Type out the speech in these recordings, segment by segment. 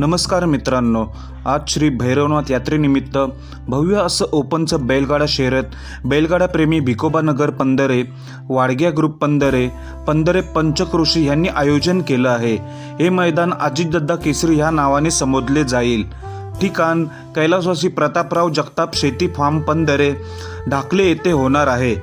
नमस्कार मित्रांनो आज श्री भैरवनाथ यात्रेनिमित्त भव्य असं ओपनचं बैलगाडा शहरात बैलगाडाप्रेमी भिकोबा भिकोबानगर पंधरे वाडग्या ग्रुप पंधरे पंधरे पंचक्रोशी यांनी आयोजन केलं आहे. हे मैदान अजितदद्दा केसरी ह्या नावाने संबोधले जाईल. ठिकाण कैलासवासी प्रतापराव जगताप शेती फार्म पंधरे ढाकले येथे होणार आहे.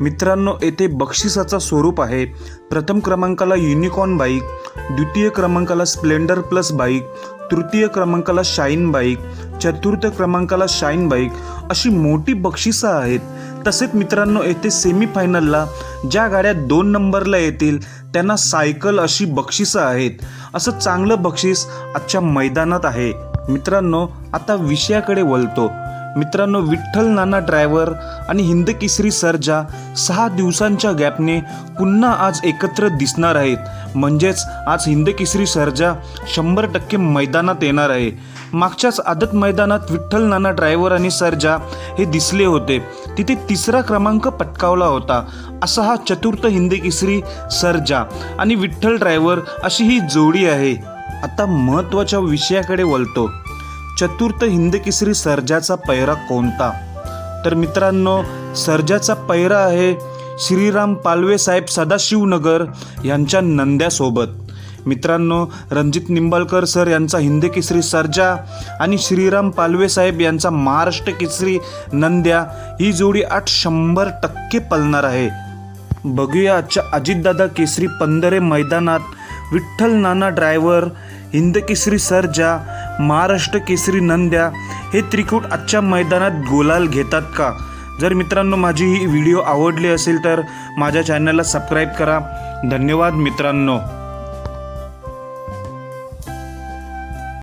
मित्रांनो येथे बक्षिसाचं स्वरूप आहे. प्रथम क्रमांकाला युनिकॉर्न बाईक द्वितीय क्रमांकाला स्प्लेंडर प्लस बाईक तृतीय क्रमांकाला शाईन बाईक चतुर्थ क्रमांकाला शाईन बाईक अशी मोठी बक्षिसं आहेत. तसेच मित्रांनो येथे सेमीफायनलला ज्या गाड्या दोन नंबरला येतील त्यांना सायकल अशी बक्षिसं आहेत. असं चांगलं बक्षीस आजच्या मैदानात आहे. मित्रांनो आता विषयाकडे वळतो. मित्रांनो विठ्ठल नाना ड्रायव्हर आणि हिंद केसरी सर्जा सहा दिवसांच्या गॅपने पुन्हा आज एकत्र दिसणार आहेत. म्हणजेच आज हिंद केसरी सर्जा शंभर टक्के मैदानात येणार आहे. मागच्याच आदत मैदानात विठ्ठल नाना ड्रायव्हर आणि सर्जा हे दिसले होते. तिथे तिसरा क्रमांक पटकावला होता. असा हा चतुर्थ हिंद केसरी सर्जा आणि विठ्ठल ड्रायव्हर अशी ही जोडी आहे. आता महत्त्वाच्या विषयाकडे वळतो. चतुर्थ हिंदकेसरी सर्जाचा पैरा कोणता? तर मित्रांनो सर्जाचा पैरा आहे श्रीराम पालवे साहेब सदाशिवनगर यांच्या नंद्यासोबत. मित्रांनो रणजित निंबाळकर सर यांचा हिंद केसरी सर्जा आणि श्रीराम पालवे साहेब यांचा महाराष्ट्र केसरी नंद्या ही जोडी आठ शंभर टक्के पलणार आहे. बघूया आजच्या अजितदादा केसरी पंधरे मैदानात विठ्ठल नाना ड्रायव्हर हिंद केसरी सर्जा महाराष्ट्र केसरी नंद्या हे त्रिकूट आजच्या मैदानात गोलाल घेतात का? जर मित्रांनो माझी ही व्हिडिओ आवडली असेल तर माझ्या चॅनलला सबस्क्राईब करा. धन्यवाद मित्रांनो.